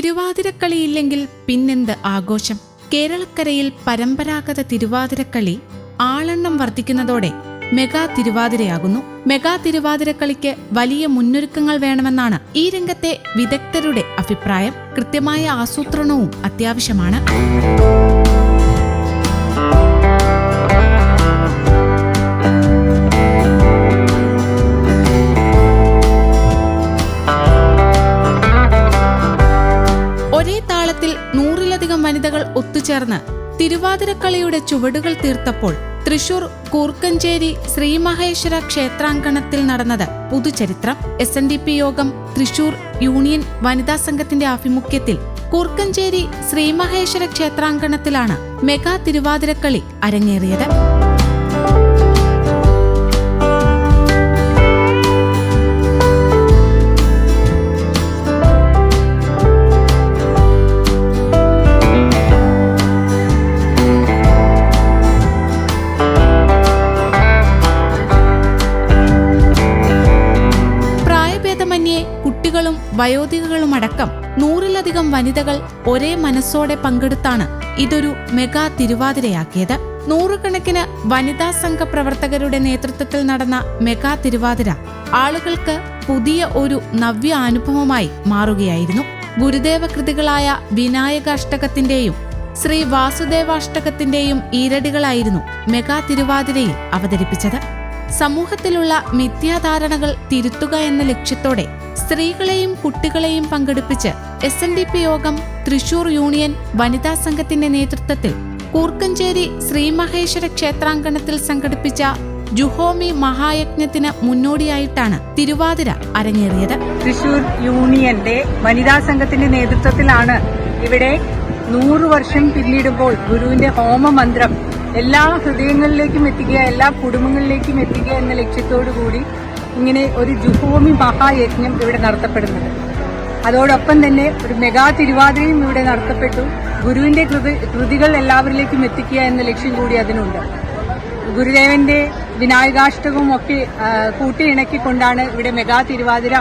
തിരുവാതിരക്കളിയില്ലെങ്കിൽ പിന്നെന്ത് ആഘോഷം? കേരളക്കരയിൽ പരമ്പരാഗത തിരുവാതിരക്കളി ആളെണ്ണം വർദ്ധിക്കുന്നതോടെ മെഗാ തിരുവാതിരയാകുന്നു. മെഗാ തിരുവാതിരക്കളിക്ക് വലിയ മുന്നൊരുക്കങ്ങൾ വേണമെന്നാണ് ഈ രംഗത്തെ വിദഗ്ധരുടെ അഭിപ്രായം. കൃത്യമായ ആസൂത്രണവും അത്യാവശ്യമാണ്. നൂറിലധികം വനിതകൾ ഒത്തുചേർന്ന് തിരുവാതിരക്കളിയുടെ ചുവടുകൾ തീർത്തപ്പോൾ തൃശൂർ കൂർക്കഞ്ചേരി ശ്രീമഹേശ്വര ക്ഷേത്രാങ്കണത്തിൽ നടന്നത് പുതുചരിത്രം. S N D P Yogam Thrissur union വനിതാ സംഘത്തിന്റെ ആഭിമുഖ്യത്തിൽ കൂർക്കഞ്ചേരി ശ്രീമഹേശ്വര ക്ഷേത്രാങ്കണത്തിലാണ് മെഗാ തിരുവാതിരക്കളി അരങ്ങേറിയത്. പ്രായഭേദമന്യേ കുട്ടികളും വയോധികകളുമടക്കം നൂറിലധികം വനിതകൾ ഒരേ മനസ്സോടെ പങ്കെടുത്താണ് ഇതൊരു മെഗാ തിരുവാതിരയാക്കിയത്. നൂറുകണക്കിന് വനിതാ സംഘ പ്രവർത്തകരുടെ നേതൃത്വത്തിൽ നടന്ന മെഗാ തിരുവാതിര ആളുകൾക്ക് പുതിയ ഒരു നവ്യ അനുഭവമായി മാറുകയായിരുന്നു. ഗുരുദേവ കൃതികളായ വിനായകാഷ്ടകത്തിന്റെയും ശ്രീ വാസുദേവാഷ്ടകത്തിന്റെയും ഈരടികളായിരുന്നു മെഗാ തിരുവാതിരയിൽ അവതരിപ്പിച്ചത്. സമൂഹത്തിലുള്ള മിഥ്യാധാരണകൾ തിരുത്തുക എന്ന ലക്ഷ്യത്തോടെ സ്ത്രീകളെയും കുട്ടികളെയും പങ്കെടുപ്പിച്ച് S N D P Yogam Thrissur union വനിതാ സംഘത്തിന്റെ നേതൃത്വത്തിൽ കൂർക്കഞ്ചേരി ശ്രീമഹേശ്വര ക്ഷേത്രാങ്കണത്തിൽ സംഘടിപ്പിച്ച ജുഹോമി മഹായജ്ഞത്തിന് മുന്നോടിയായിട്ടാണ് തിരുവാതിര അരങ്ങേറിയത്. തൃശൂർ യൂണിയന്റെ വനിതാ സംഘത്തിന്റെ നേതൃത്വത്തിലാണ് ഇവിടെ നൂറു വർഷം പിന്നിടുമ്പോൾ ഗുരുവിന്റെ ഹോമമന്ത്രം എല്ലാ ഹൃദയങ്ങളിലേക്കും എത്തിക്കുക എല്ലാ കുടുംബങ്ങളിലേക്കും എത്തിക്കുക എന്ന ലക്ഷ്യത്തോടു കൂടി ഇങ്ങനെ ഒരു ജുഹോമി മഹായജ്ഞം ഇവിടെ നടത്തപ്പെടുന്നത്. അതോടൊപ്പം തന്നെ ഒരു മെഗാ തിരുവാതിരയും ഇവിടെ നടത്തപ്പെട്ടു. ഗുരുവിന്റെ കൃതി കൃതികൾ എല്ലാവരിലേക്കും എത്തിക്കുക എന്ന ലക്ഷ്യം കൂടി അതിനുണ്ട്. ഗുരുദേവന്റെ വിനായകാഷ്ടകവും ഒക്കെ കൂട്ടിയിണക്കിക്കൊണ്ടാണ് ഇവിടെ മെഗാ തിരുവാതിര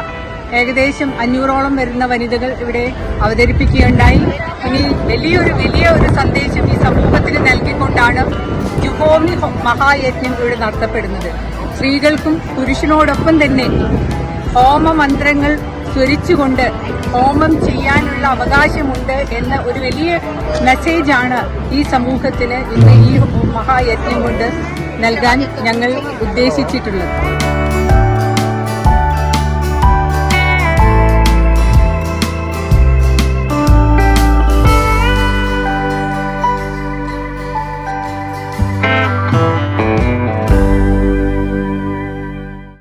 ഏകദേശം അഞ്ഞൂറോളം വരുന്ന വനിതകൾ ഇവിടെ അവതരിപ്പിക്കുകയുണ്ടായി. ഇനി വലിയൊരു വലിയ ഒരു സന്ദേശം ഈ നൽകിക്കൊണ്ടാണ് ജുഹോമി ഹോ- മഹായജ്ഞം ഇവിടെ നടത്തപ്പെടുന്നത്. സ്ത്രീകൾക്കും പുരുഷനോടൊപ്പം തന്നെ ഹോമമന്ത്രങ്ങൾ സ്വരിച്ചുകൊണ്ട് ഹോമം ചെയ്യാനുള്ള അവകാശമുണ്ട് എന്ന ഒരു വലിയ മെസ്സേജാണ് ഈ സമൂഹത്തിന് ഇന്ന് ഈ മഹായജ്ഞം കൊണ്ട് നൽകാൻ ഞങ്ങൾ ഉദ്ദേശിച്ചിട്ടുള്ളത്.